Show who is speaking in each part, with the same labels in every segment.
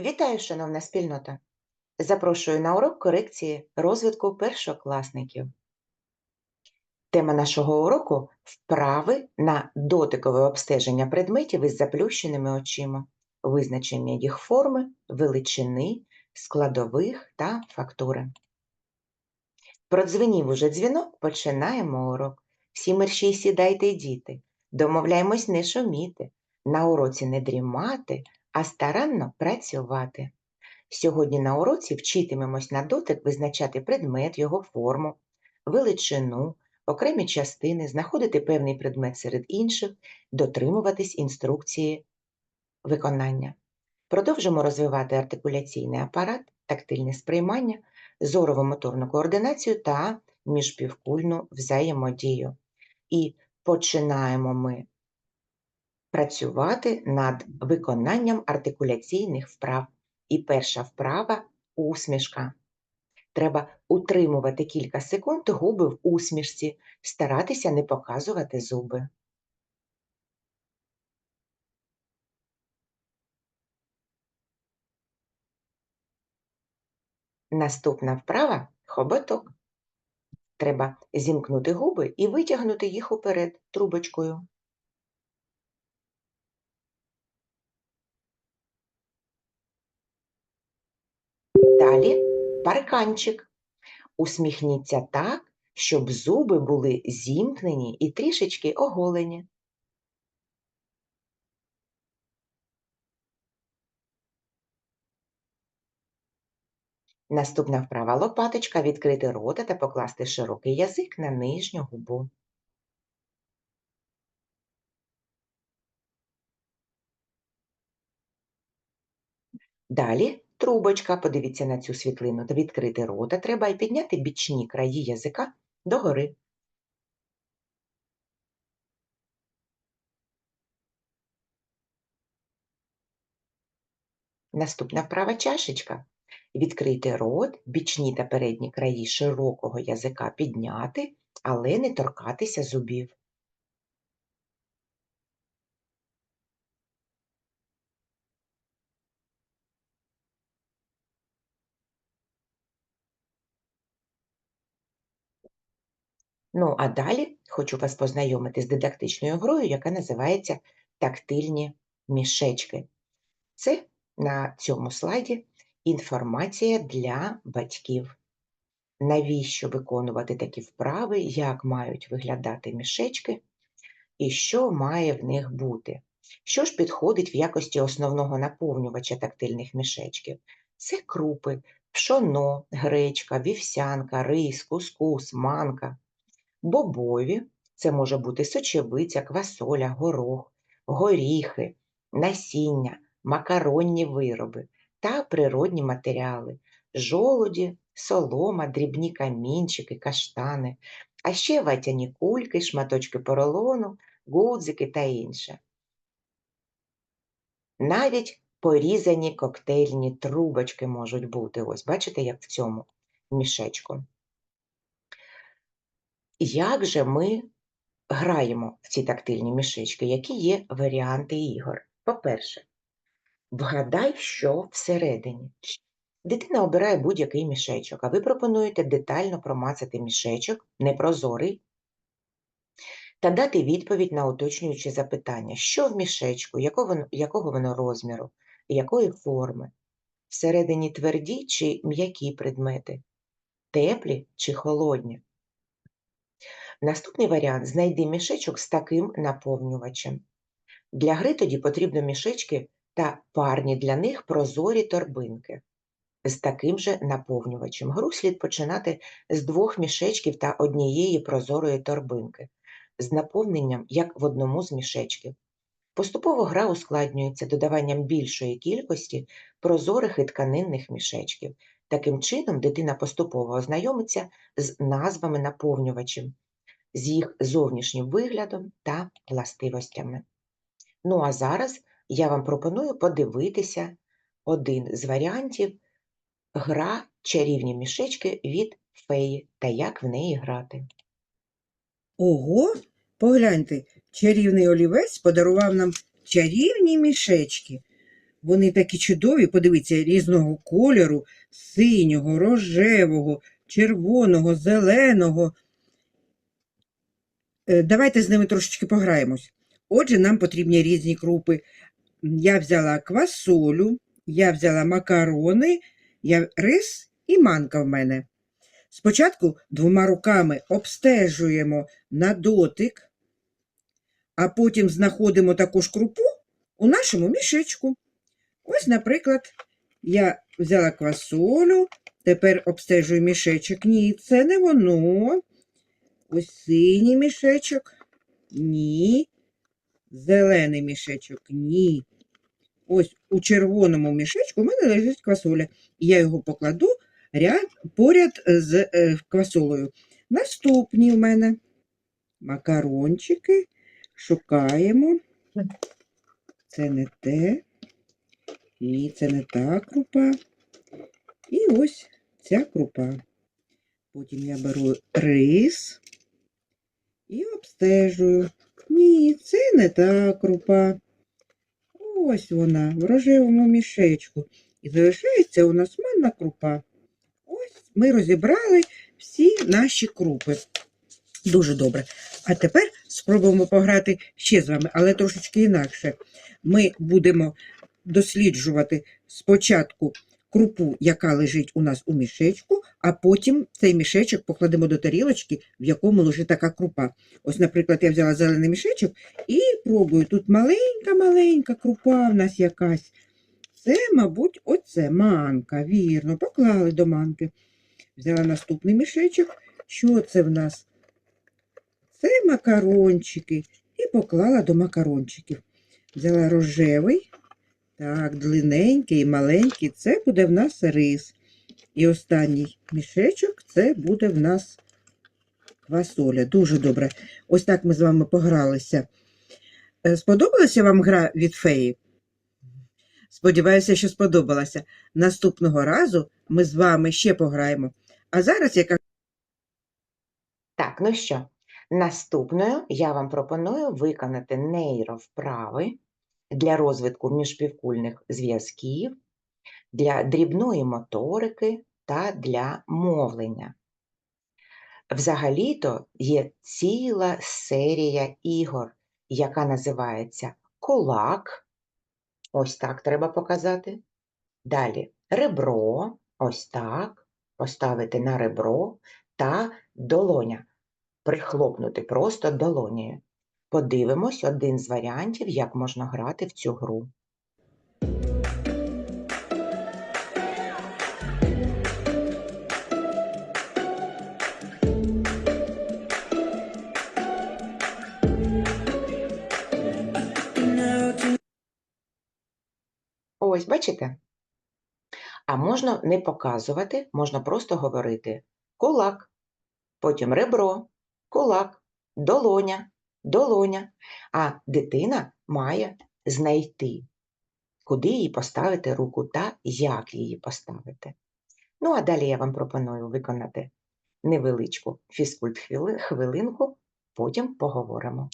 Speaker 1: Вітаю, шановна спільнота! Запрошую на урок корекції розвитку першокласників. Тема нашого уроку вправи на дотикове обстеження предметів із заплющеними очима, визначення їх форми, величини, складових та фактури. Продзвенів уже дзвінок, починаємо урок. Всі мерщій сідайте, діти, домовляємось не шуміти, на уроці не дрімати, а старанно працювати. Сьогодні на уроці вчитимемось на дотик визначати предмет, його форму, величину, окремі частини, знаходити певний предмет серед інших, дотримуватись інструкції виконання. Продовжимо розвивати артикуляційний апарат, тактильне сприймання, зорово-моторну координацію та міжпівкульну взаємодію. І починаємо ми працювати над виконанням артикуляційних вправ. І перша вправа усмішка. Треба утримувати кілька секунд губи в усмішці, старатися не показувати зуби. Наступна вправа хоботок. Треба зімкнути губи і витягнути їх уперед трубочкою. Далі парканчик. Усміхніться так, щоб зуби були зімкнені і трішечки оголені. Наступна вправа лопаточка відкрити рота та покласти широкий язик на нижню губу. Далі трубочка, подивіться на цю світлину, відкрити рота треба і підняти бічні краї язика догори. Наступна вправа чашечка. Відкрити рот, бічні та передні краї широкого язика підняти, але не торкатися зубів. Ну, а далі хочу вас познайомити з дидактичною грою, яка називається тактильні мішечки. Це на цьому слайді інформація для батьків. Навіщо виконувати такі вправи, як мають виглядати мішечки і що має в них бути? Що ж підходить в якості основного наповнювача тактильних мішечків? Це крупи, пшоно, гречка, вівсянка, рис, кускус, манка. Бобові це може бути сочевиця, квасоля, горох, горіхи, насіння, макаронні вироби та природні матеріали, жолуді, солома, дрібні камінчики, каштани, а ще ватяні кульки, шматочки поролону, гудзики та інше. Навіть порізані коктейльні трубочки можуть бути. Ось, бачите, як в цьому мішечку. Як же ми граємо в ці тактильні мішечки? Які є варіанти ігор? По-перше, вгадай, що всередині. Дитина обирає будь-який мішечок, а ви пропонуєте детально промацати мішечок, непрозорий, та дати відповідь на уточнюючі запитання, що в мішечку, якого якого воно розміру, якої форми, всередині тверді чи м'які предмети, теплі чи холодні. Наступний варіант знайди мішечок з таким наповнювачем. Для гри тоді потрібно мішечки та парні для них прозорі торбинки. З таким же наповнювачем. Гру слід починати з двох мішечків та однієї прозорої торбинки, з наповненням, як в одному з мішечків. Поступово гра ускладнюється додаванням більшої кількості прозорих і тканинних мішечків. Таким чином, дитина поступово ознайомиться з назвами наповнювачів, з їх зовнішнім виглядом та властивостями. Ну а зараз я вам пропоную подивитися один з варіантів гра чарівні мішечки від феї та як в неї грати.
Speaker 2: Ого, погляньте, чарівний олівець подарував нам чарівні мішечки. Вони такі чудові, подивіться, різного кольору, синього, рожевого, червоного, зеленого. Е, Давайте з ними трошечки пограємось. Отже, нам потрібні різні крупи. Я взяла квасолю, я взяла макарони, я рис і манка в мене. Спочатку двома руками обстежуємо на дотик, а потім знаходимо також крупу у нашому мішечку. Ось, наприклад, я взяла квасолю, тепер обстежую мішечок. Ні, це не воно. Ось синій мішечок. Ні. Зелений мішечок. Ні. Ось у червоному мішечку у мене лежить квасоля. Я його покладу ряд, поряд з е, квасолею. Наступні в мене макарончики. Шукаємо. Це не те. Ні, це не та крупа. І ось ця крупа. Потім я беру рис і обстежую. Ні, це не та крупа. Ось вона в рожевому мішечку. І залишається у нас манна крупа. Ось ми розібрали всі наші крупи. Дуже добре. А тепер спробуємо пограти ще з вами, але трошечки інакше. Ми будемо досліджувати спочатку крупу, яка лежить у нас у мішечку, а потім цей мішечок покладемо до тарілочки, в якому лежить така крупа. Ось, наприклад, я взяла зелений мішечок і пробую. Тут маленька-маленька крупа в нас якась. Це, мабуть, оце манка. Вірно, поклали до манки. Взяла наступний мішечок. Що це в нас? Це макарончики. І поклала до макарончиків. Взяла рожевий. Так, длинненький, маленький. Це буде в нас рис. І останній мішечок це буде в нас квасоля. Дуже добре. Ось так ми з вами погралися. Е, Сподобалася вам гра від феї? Сподіваюся, що сподобалася. Наступного разу ми з вами ще пограємо. А зараз я кажу,
Speaker 1: Так, ну що, наступною я вам пропоную виконати нейровправи для розвитку міжпівкульних зв'язків, для дрібної моторики та для мовлення. Взагалі-то є ціла серія ігор, яка називається кулак. Ось так треба показати. Далі ребро, ось так, поставити на ребро та долоня. Прихлопнути просто долонею. Подивимось один з варіантів, як можна грати в цю гру. Ось, бачите? А можна не показувати, можна просто говорити кулак, потім ребро, кулак, долоня, долоня. А дитина має знайти, куди їй поставити руку та як її поставити. Ну, а далі я вам пропоную виконати невеличку фізкульт-хвилинку, потім поговоримо.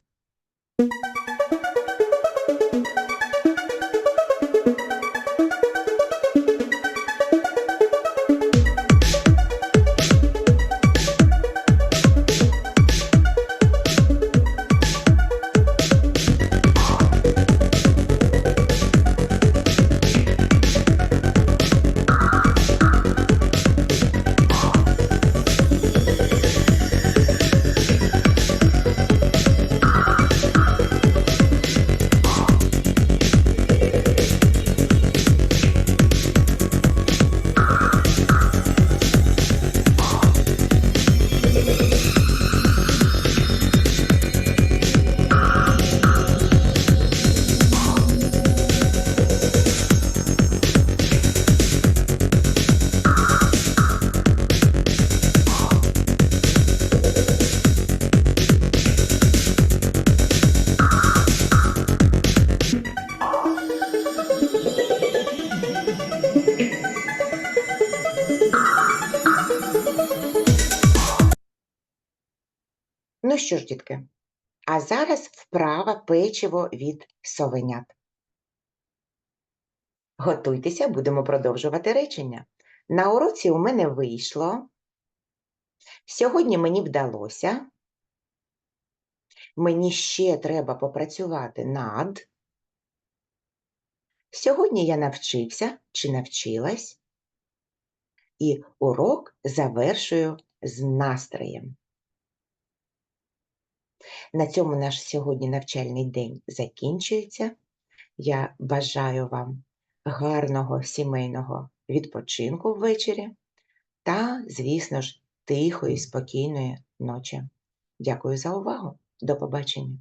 Speaker 1: Що ж, дітки, а зараз вправа печиво від совенят. Готуйтеся, будемо продовжувати речення. На уроці у мене вийшло. Сьогодні мені вдалося. Мені ще треба попрацювати над. Сьогодні я навчився чи навчилась. І урок завершую з настроєм. На цьому наш сьогодні навчальний день закінчується. Я бажаю вам гарного сімейного відпочинку ввечері та, звісно ж, тихої, спокійної ночі. Дякую за увагу. До побачення.